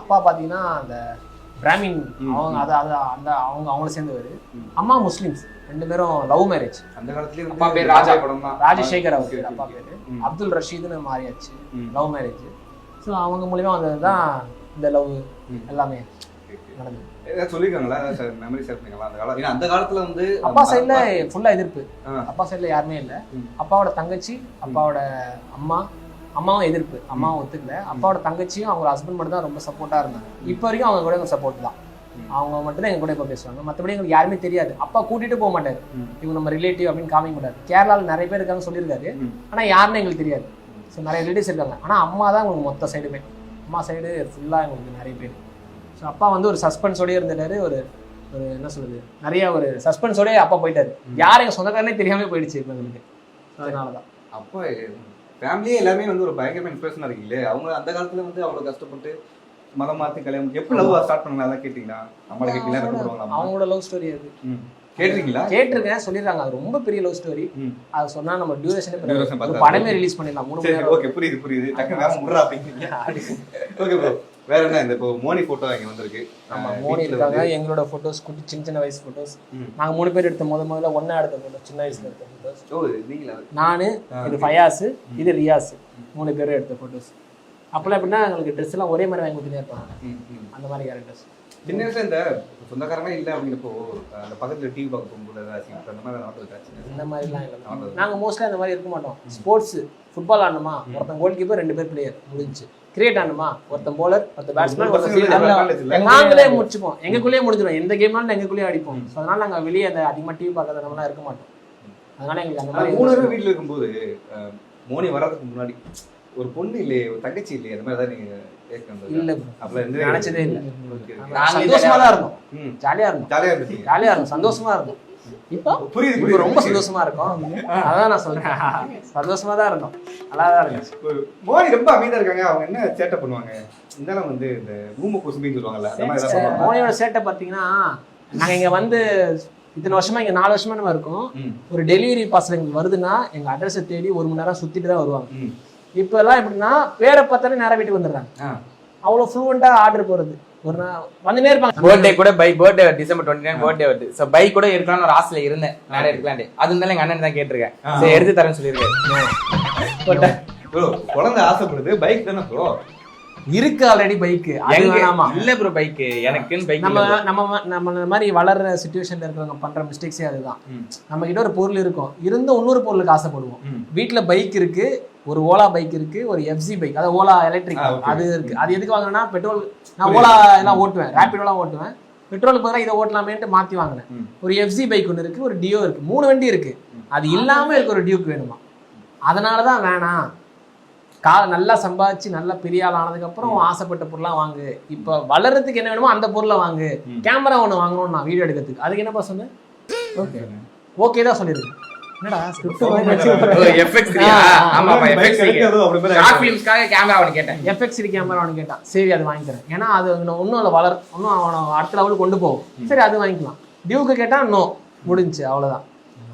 அப்பா பாத்தீங்கன்னா அந்த பிராமின் அவங்க. அது அது அந்த அவங்க அவங்கள சேர்ந்தவர். அம்மா முஸ்லிம்ஸ் ரெண்டு பேரும் லவ் மேரேஜ் அந்த காலத்துலயே அப்பா பேர் ராஜா. படம் தான் ராஜசேகர் அவர் அப்பா. பேரு. அப்துல் ரஷீத்னு மாறியாச்சு. லவ் மேரேஜ் ஸோ அவங்க மூலியமா வந்தது தான் இந்த லவ். எல்லாமே. நடந்தது சொல்லிருக்காங்களா மெமரி ஷேர் பண்ணீங்களா அந்த காலம் ஏன்னா அந்த காலத்துல வந்து அப்பா சைடுல ஃபுல்லா எதிர்ப்பு. அப்பா சைடுல யாருமே இல்ல. அப்பாவோட தங்கச்சி அப்பாவோட அம்மா அம்மாவும் எதிர்ப்பு. அம்மாவும் ஒத்துக்கல. அப்பாவோட தங்கச்சியும் அவங்க ஹஸ்பண்ட் மட்டும் தான் ரொம்ப சப்போர்ட்டா இருந்தாங்க. இப்போ வரைக்கும் அவங்க கூட சப்போர்ட் தான். அவங்க மட்டும் தான் எங்க கூட இப்போ பேசுவாங்க. மற்றபடி எங்களுக்கு யாருமே தெரியாது. அப்பா கூட்டிட்டு போக மாட்டாரு. இவங்க நம்ம ரிலேட்டிவ் அப்படின்னு காமிக்க மாட்டாரு. கேரளால நிறைய பேர் இருக்காங்க சொல்லியிருக்காரு. ம். ஆனா யாருன்னு எங்களுக்கு தெரியாது. ஸோ நிறைய ரிலேட்டிவ்ஸ் இருக்காங்க. ஆனா அம்மா தான் உங்களுக்கு மொத்த சைடுமே அம்மா சைடு ஃபுல்லா எங்களுக்கு நிறைய பேர். ஸோ அப்பா வந்து ஒரு சஸ்பென்ஸோடய இருந்துட்டாரு. ஒரு ஒரு என்ன சொல்றது? நிறைய ஒரு சஸ்பென்ஸோடய அப்பா போயிட்டாரு. யார் எங்க சொந்தக்காரனே தெரியாம போயிடுச்சு இப்போ எங்களுக்கு. அதனால தான் அப்போ ஃபேமிலியே எல்லாமே வந்து ஒரு பயங்கரமா இன்ஸ்பிரேஷனா இருக்கீங்களே அவங்க அந்த காலத்துல வந்து அவ்வளவு கஷ்டப்பட்டு மதம் மாத்தி கல்யாணம் எப்படி லவ் ஸ்டார்ட் பண்ணலாம் அதான் கேட்டீங்களா? நம்மள கேட்டீங்களா? ரெக்கப்படுவாங்களா அவங்களோட லவ் ஸ்டோரி அது. கேட்டிருக்கீங்களா? கேட்டிருக்கேன் சொல்லிடுறாங்க அது ரொம்ப பெரிய லவ் ஸ்டோரி. அது சொன்னா நம்ம டியூரேஷனே. படமே ரிலீஸ் பண்ணிடலாம். மூணு ஓகே புரியுது புரியுது. டக்கு வேற முடுறா அப்படிங்கிறீங்க. ஓகே ப்ரோ வேற என்ன இந்த இப்போ மோனி போட்டோ இங்க வந்திருக்கு. ஆமா மோனி இருக்காங்க. எங்களோட போட்டோஸ் குட்டி சின்ன சின்ன வயசு போட்டோஸ். நாங்க மூணு பேர் எடுத்த முத முதல்ல ஒண்ணா எடுத்த போட்டோ சின்ன வயசுல எடுத்த போட்டோஸ் ஓ நீங்களா? நானு இது. ஃபயாஸ் இது ரியாஸ். மூணு பேரும் எடுத்த போட்டோஸ் அப்பெல்லாம் எப்படின்னா எங்களுக்கு ட்ரெஸ் எல்லாம் ஒரே மாதிரி வாங்கி கொடுத்துட்டே இருப்பாங்க. அந்த மாதிரி கேரக்டர்ஸ் சின்ன வயசுல இந்த சொந்தக்காரங்களே இல்ல அப்படிங்கிறப்போ அந்த பக்கத்துல டிவி பார்க்க போகும்போது ஏதாச்சும் அந்த மாதிரி நாட்டு இந்த மாதிரிலாம் இல்லை. ஆமா. நாங்க மோஸ்ட்லி அந்த மாதிரி இருக்க மாட்டோம். ஸ்போர்ட்ஸ் ஃபுட்பால் ஆடணுமா? ஒருத்தன் கோல் கீப்பர் ரெண்டு பேர் பிளேயர் முடிஞ்சு கிரிக்கெட் ஆடணுமா ஒருத்தன் bowler ஒருத்தன் பேட்ஸ்மேன். நாங்களே முடிச்சுப்போம். எங்களுக்குள்ளேயே முடிஞ்சிடும் எந்த கேம்னாலும் எங்களுக்குள்ளேயே அடிப்போம். So அதனால நாங்க வெளியே அந்த அதிகமா டிவி பார்க்கறதுனால இருக்க மாட்டோம். அதனால எங்களுக்கு அந்த மாதிரி மூணு வீட்டுல இருக்கும்போது மோனி வர்றதுக்கு முன்னாடி ஒரு பொண்ணு இல்லையே ஒரு தங்கச்சி இல்லையே அந்த மாதிரி ஏதாவது நீங்க நினைச்சதே இல்ல. நாங்களே சந்தோஷமா தான் இருந்தோம். ஜாலியா இருந்தோம். ஜாலியா இருந்துச்சு. ஜாலியா இருந்தோம். சந்தோஷமா இருந்தோம். இப்போ? புரியுது ரொம்ப சந்தோஷமா இருக்கும். அதான் நான் சொல்றேன். சந்தோஷமா தான் இருந்தோம். நல்லா தான் இருந்துச்சு. மோனி ரொம்ப அமைதியா இருக்காங்க. அவங்க என்ன சேட்டை பண்ணுவாங்க? இருந்தாலும் வந்து இந்த ஊம குசும்பின்னு சொல்லுவாங்கல்ல மோனியோட சேட்டை பார்த்தீங்கன்னா நாங்க இங்க வந்து இத்தனை வருஷமா இங்க நாலு வருஷமா நம்ம இருக்கோம். ஒரு டெலிவரி பார்சல் எங்களுக்கு வருதுன்னா எங்க அட்ரஸை தேடி ஒரு மணி நேரம் சுத்திட்டு தான் வருவாங்க. இப்போ எல்லாம் எப்படின்னா பேரை பார்த்தாலே நேரா வீட்டுக்கு வந்துடுறாங்க. ஆ. அவ்வளோ ஃப்ளூவெண்டா ஆர்டர் போறது. ஒரு நாள் வந்துனே இருப்பாங்க. பர்த்டே கூட bike birthday December twenty nine birthday வருது. ஸோ பைக் கூட எடுக்கலாம்னு ஒரு ஆசையில இருந்தேன். நிறைய எடுக்கலான்ட்டு அது இருந்தாலும் எங்க அண்ணன் தான் கேட்டிருக்கேன். சரி எடுத்து தரேன்னு bro, குழந்தை ஆசைப்படுது பைக் தானே ப்ரோ இருக்கு ஆல்ரெடி வேணாமா? இல்ல ப்ரோ பைக் எனக்குன்னு பைக் நம்ம நம்ம மாதிரி வளர்ற சுச்சுவேஷன்ல இருக்கிறவங்க பண்ற மிஸ்டேக்ஸே அதுதான். நம்ம கிட்ட ஒரு பொருள் இருக்கும். இருந்தும் இன்னொரு பொருளுக்கு ஆசைப்படுவோம். ம். வீட்ல பைக் இருக்கு ஒரு ஓலா பைக் இருக்கு ஒரு எஃப்சி பைக் அதாவது ஓலா எலக்ட்ரிக். அது இருக்கு. அது எதுக்கு வாங்கினா பெட்ரோல் நான் ஓலா எல்லாம் ஓட்டுவேன். ரேபிடோலாம் ஓட்டுவேன். பெட்ரோலுக்கு பதிலாக இதை ஓட்டலாமேன்ட்டு மாத்தி வாங்கினேன். ஒரு எஃப்சி பைக் ஒன்று இருக்கு ஒரு டியோ இருக்கு. மூணு வண்டி இருக்கு. அது இல்லாம இருக்க ஒரு டியூக் வேணுமா? அதனால தான் வேணாம் கா நல்லா சம்பாதிச்சு நல்லா பெரிய ஆள் ஆனதுக்கு அப்புறம் ஆசைப்பட்ட பொருளாக வாங்கு. இப்போ வளர்றதுக்கு என்ன வேணுமோ அந்த பொருளை வாங்கு. கேமரா ஒன்று வாங்கணும் நான் வீடியோ எடுக்கிறதுக்கு. அதுக்கு என்னப்பா சொன்னேன்? ஓகே ஓகே தான் சொல்லிருக்கு என்னடா கேட்டேன். எஃப்எக்ஸ் கேமரா அவனு கேட்டான். சரி அது வாங்கிக்கிறேன். ஏன்னா அது இன்னும் அதில் வளர் இன்னும் அவனை அடுத்த லெவலுக்கு கொண்டு போகும். சரி அது வாங்கிக்கலாம். டியூக்கு கேட்டா நோ முடிஞ்சுச்சு அவ்வளவுதான்.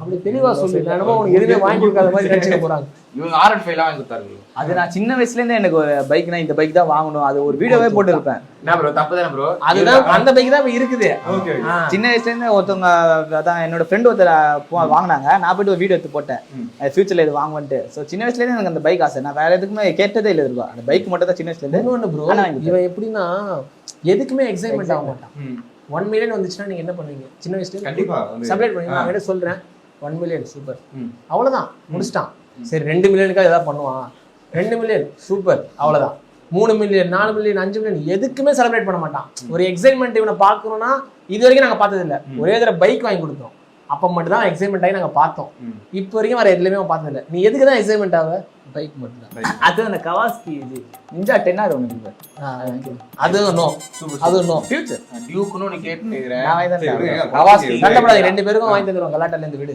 அப்படி தெளிவா சொல்லி என்னமோ உனக்கு எதுவுமே வாங்கி கொடுக்காத மாதிரி நினைச்சுக்க போறாங்க. இவங்க ஆர் அண்ட் ஃபைவ்லாம் வாங்கி கொடுத்தாரு அது நான் சின்ன வயசுல இருந்தே எனக்கு ஒரு பைக்னா இந்த பைக் தான் வாங்கணும். அது ஒரு வீடியோவே போட்டு இருப்பேன் என்ன ப்ரோ தப்பு தானே ப்ரோ அதுதான் அந்த பைக் தான் இப்ப இருக்குது. சின்ன வயசுல இருந்து ஒருத்தவங்க அதான் என்னோட ஃப்ரெண்ட் ஒருத்தர் வாங்குனாங்க. நான் போயிட்டு ஒரு வீடியோ எடுத்து போட்டேன். ஃபியூச்சர்ல இது வாங்குவேன்ட்டு ஸோ சின்ன வயசுல இருந்து எனக்கு அந்த பைக் ஆசை. நான் வேற எதுக்குமே கேட்டதே இல்லை இருக்கா அந்த பைக் மட்டும் தான் சின்ன வயசுல இருந்து இன்னொன்னு ப்ரோ இவன் எப்படின்னா எதுக்குமே எக்ஸைட்மெண்ட் ஆக மாட்டான். ஒன் மில்லியன் வந்துச்சுன்னா நீங்க என்ன பண்ணுவீங்க? சின்ன வயசுல கண்டிப்பா. சப்ளேட் பண்ணுவீங்க. நான் சொல்றேன். ஒன் மில்லியன் சூப்பர் ம். அவ்வளவுதான் முடிச்சிட்டான். சரி ரெண்டு மில்லியனுக்காக ஏதாவது பண்ணுவான். ரெண்டு மில்லியன் சூப்பர் அவ்வளவுதான். மூணு மில்லியன் நாலு மில்லியன் அஞ்சு மில்லியன் எதுக்குமே செலிப்ரேட் பண்ண மாட்டான். ஒரு எக்ஸைட்மெண்ட் இவனை பார்க்கணும்னா இது வரைக்கும் நாங்க பார்த்தது இல்ல. ம். ஒரே தடவை பைக் வாங்கி கொடுத்தோம். அப்ப மட்டும் தான் எக்ஸைட்மெண்ட் ஆகி நாங்க பார்த்தோம். இப்போ வரைக்கும் வேற எதுலையுமே அவன் பார்த்தது இல்ல. நீ எதுக்கு தான் எக்ஸைட்மெண்ட் ஆக பைக் மட்டும் தான் Bike. அது அந்த கவாஸ்கி இது. நிஞ்சா டென் ஆர் ஒன்று அது நோ அது நோ ஃபியூச்சர் டியூக்குன்னு ஒன்று கேட்டு நான் வாங்கி தான் சரி, தரேன். விடுங்க. கவாஸ்கி. ரெண்டு பேருக்கும் வாங்கி தந்துருவோம். கலாட்டால இருந்து வீடு.